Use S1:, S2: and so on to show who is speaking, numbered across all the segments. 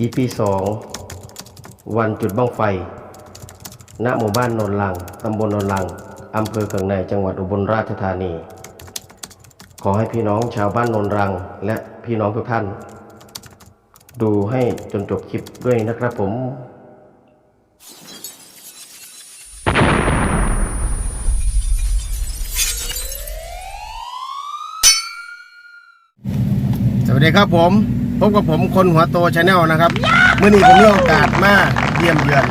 S1: EP สองวันจุดบ้างไฟ ณ หมู่บ้านโนนลัง ตำบลโนนลัง อำเภอเกืองในจังหวัดอุบลราชธานี ขอให้พี่น้องชาวบ้านโนนรัง และพี่น้องทุกท่าน ดูให้จนจบคลิปด้วยนะครับผมสวัสดีครับผม พบกับผมคนหัวโตชาแนลนะครับเมื่อนี้ผมมีโอกาสมาเยี่ยมเยือน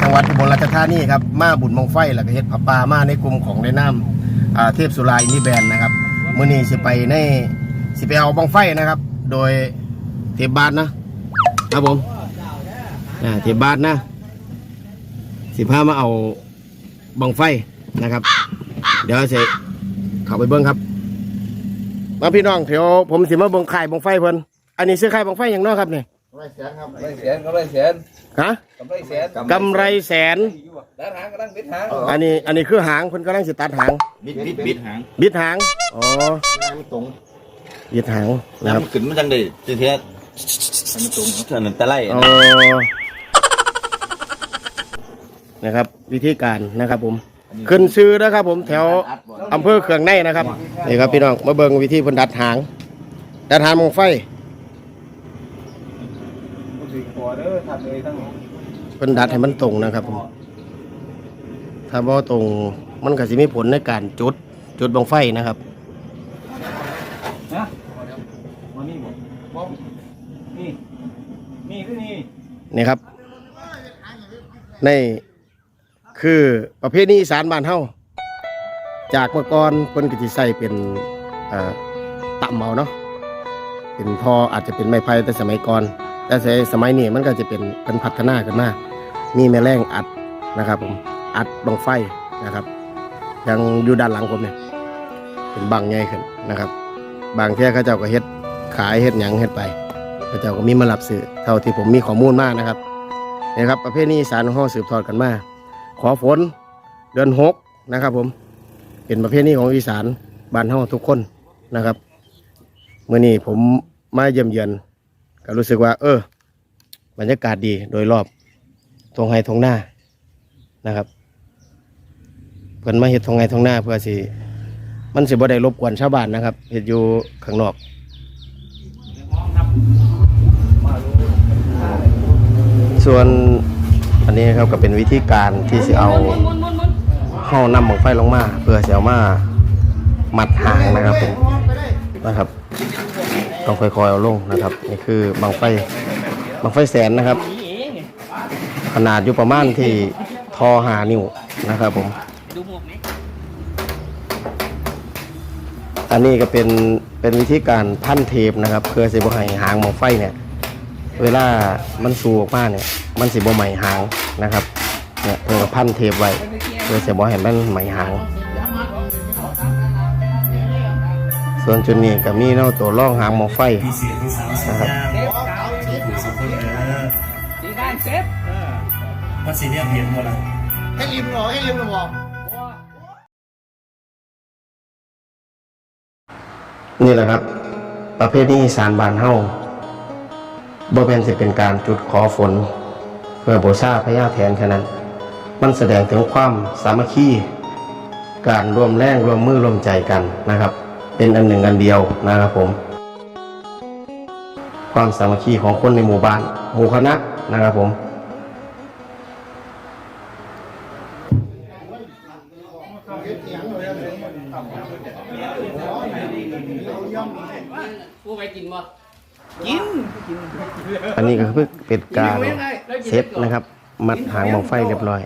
S1: จังหวัดอุบลราชธานีครับมาบุญมงไฟแล้วก็เฮ็ดผับปลามาในกลุ่มของในน้ำเทพสุรายอินนี่แบนนะครับเมื่อนี้สิไปในสิไปเอาบังไฟนะครับ โดยเทพบาทนะครับผมเทพบาทนะสิพามาเอาบังไฟนะครับ เดี๋ยวจเข้าไปเบิ้งครับ มาพี่น้องเดี๋ยวผมสิมาเบิ่งข่ายบังไฟเพิ่นอันนี้ซื้อข่ายบังไฟอย่างเน้อครับเนี่ย
S2: กำไรแสนกำไรแสนกำไรแสน
S1: ฮะ
S2: กำไรแสน
S1: กำไรแสน
S2: ด้านหางกำลังปิดหาง
S1: อันนี้อันนี้คือหางเพิ่นกำลังสิตัดหาง
S3: บิดบิดบิดหาง
S1: บิดหางอ๋อ
S3: มันตรง
S1: บิดหางนะครับ
S3: น้ำขึ้นมันจังได้ทีเทียมันตรงอันนั้นตะไล
S1: อ๋อนะครับ วิธีการนะครับผม ขึ้นซื้อนะครับผมแถวอำเภอเขืองในนะครับนี่ครับพี่น้องมาเบิ่งวิธีเพิ่นดัดหาง ดัดหางบังไฟ
S2: ถึงหัวเด้อทำเลยทั้ง
S1: เพิ่นดัดให้มันตรงนะครับผมถ้าบ่ตรงมันก็สิมีผลในการจุดจุดบังไฟนะครับ
S2: นะมานี่บ่บ่นี่นี่คือนี่
S1: นี่ครับใน คือประเภทนี้อีสานบ้านเฮาจากเมื่อก่อนเพิ่นก็สิใส่เป็นเอ่อตำเมาเนาะเป็นพออาจจะเป็นไม้ไผ่แต่สมัยก่อน แต่สมัยนี้มันก็จะเป็นเป็นพัฒนาขึ้นมามีแม่แรงอัดนะครับผมอัดบังไฟนะครับยังอยู่ด้านหลังผมเนี่ยเป็นบังใหญ่ขึ้นนะครับ บางเที่ยเขาเจ้าก็เฮ็ดขายเฮ็ดหยังเฮ็ดไปพระเจ้าก็มีมารับสื่อเท่าที่ผมมีข้อมูลมากนะครับนี่ครับ ประเภทนี้สารห้องสืบทอดกันมา ขอฝน เดือนหกนะครับผมเป็นประเภทนี้ของอีสานบ้านห้องทุกคนนะครับเมื่อนี้ผมมาเยี่ยมเยือนก็รู้สึกว่า เออ บรรยากาศดีโดยรอบทงไฮทงหน้านะครับเพิ่นมาเห็ดทงไฮทงหน้าเพื่อสิมันสิบ่ได้รบกวนชาวบ้านนะครับเห็ดอยู่ข้างนอกส่วน อันนี้ครับก็เป็นวิธีการที่จะเอาเข้านำหมองไฟลงมาเพื่อจะเอามามัดหางนะครับผมนะครับต้องค่อยๆเอาลงนะครับนี่คือบังไฟบังไฟแสนนะครับ ขนาดอยู่ประมาณที่ทอหานิ้วนะครับผมอันนี้ก็เป็นเป็นวิธีการพันเทปนะครับเพื่อจะบ่ให้หางหมองไฟเนี่ย เวลามันสูออกมาเนี่ย มันสิบ่ไหมหางนะครับเนี่ยเพื่อพันเทปไว้เพื่อจะบ่ให้มันไหมหาง ส่วนจุดนี้ก็มีเนาตัวร่องหางหมอไฟนะครับ
S4: ดีได้เซฟ
S5: มันสีเนี่ยเปลี่ยนหมดละ
S2: ให้ริมหรอให้ริมหรอ
S1: นี่แหละครับ ประเภทนี้อีสารบานเฮา บ่เป็นสิเป็นการจุดขอฝน เพื่อบูชาพญาแทนแค่นั้น มันแสดงถึงความสามัคคี การร่วมแรงร่วมมือร่วมใจกันนะครับ เป็นอันหนึ่งอันเดียวนะครับผม ความสามัคคีของคนในหมู่บ้านหมู่คณะนะครับผม
S4: ผู้ไปกินบ่
S1: อันนี้ก็คือเป็นการเซตนะครับ มัดหางบังไฟเรียบร้อย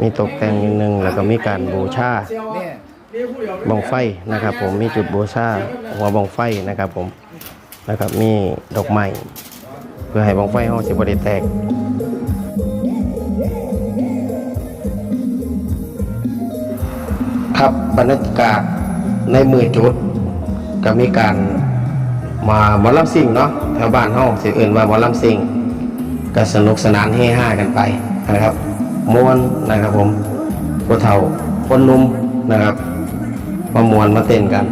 S1: มีตกแต่งนิดนึงแล้วก็มีการบูชาบังไฟนะครับ ผมมีจุดบูชาหัวบังไฟนะครับ ผมนะครับมีดอกไม้เพื่อให้บังไฟห้องสิบริแตกครับบรรยากาศในมือจุดก็มีการ มาหมอลำซิ่งเนาะแถวบ้านห้องสิเอื่นว่าหมอลำซิ่งก็สนุกสนานเฮฮากันไปนะครับมวนนะครับผมผู้เฒ่าคนนุ่มนะครับมามวนมาเต้นกัน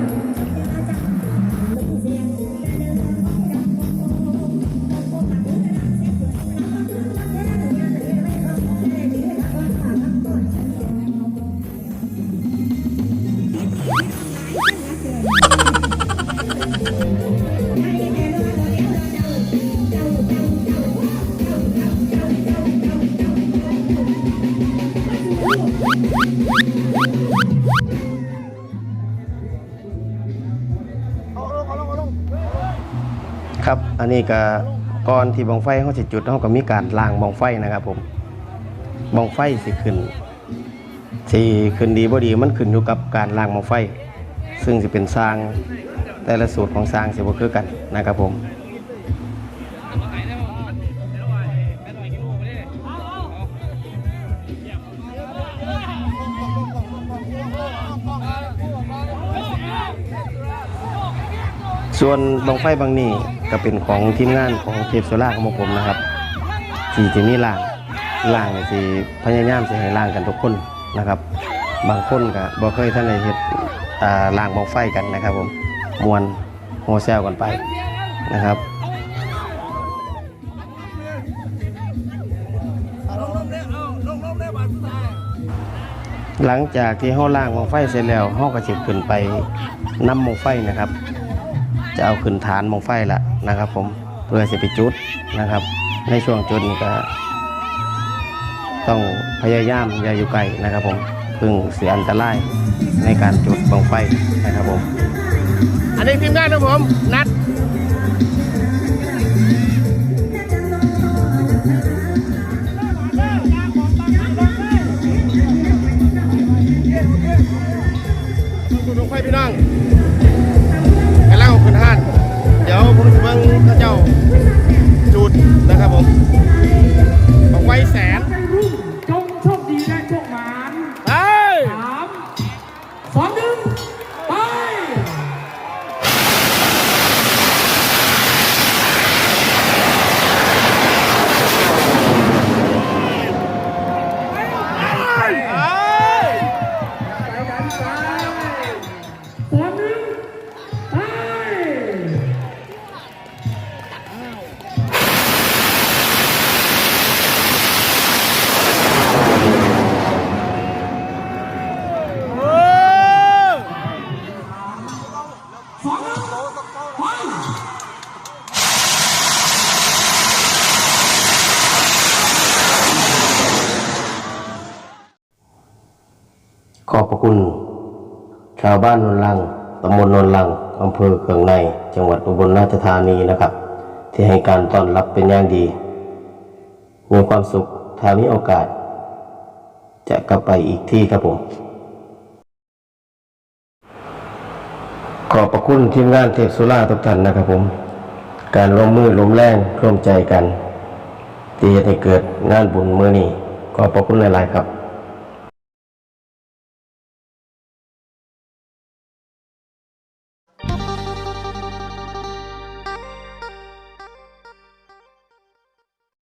S1: อันนี้ก็ก่อนที่บังไฟเขาจะจุดเขาก็มีการล้างบังไฟนะครับผมบังไฟสิขึ้นสิขึ้นดีบ่ดีมันขึ้นอยู่กับการล้างบังไฟ ซึ่งจะเป็นสร้างแต่ละสูตรของสร้างสิบ่คือกันนะครับผม ส่วนบังไฟบางนี่ก็เป็นของทีมงานของเทพโซล่าของผมนะครับที่จะมีล่างล่างเนี่พยายามสิให้ล่างกันทุกคนนะครับ บางคนก็บ่เคยท่านได้เฮ็ดอ่าล่างบังไฟกันนะครับ ผมมวนโฮแซลกันไปนะครับหลังจากที่เฮาล่างบังไฟเสร็จแล้วเฮาก็สิขึ้นไปนำบังไฟนะครับ จะเอาขึ้นฐานบังไฟละนะครับ ผมเพื่อจะไปจุดนะครับ ในช่วงจุดนี้ก็ ต้องพยายามอย่าอยู่ไกลนะครับ ผมเพึ่งเสียอันตรายในการจุดบังไฟนะครับผม อันนี้ทีมงานนะผมนัดดูดวงไฟพี่น้อง ดี๋ยวผมจะเบิ่งเขาเจ้าจุดนะครับผมบอกไว้แสน คุณ ชาวบ้านนนลังตำบลนนลังอำเภอเขืองใน จังหวัดอุบลราชธานีนะครับ ที่ให้การต้อนรับเป็นอย่างดี มีความสุขถ้ามีโอกาส จะกลับไปอีกที่ครับผม ขอบพระคุณทีมงานเทพสุราทุกท่านนะครับผม การร่วมมือร่วมแรงร่วมใจกันที่จะให้เกิดงานบุญมือนี้ขอบพระคุณหลาย ๆ ครับ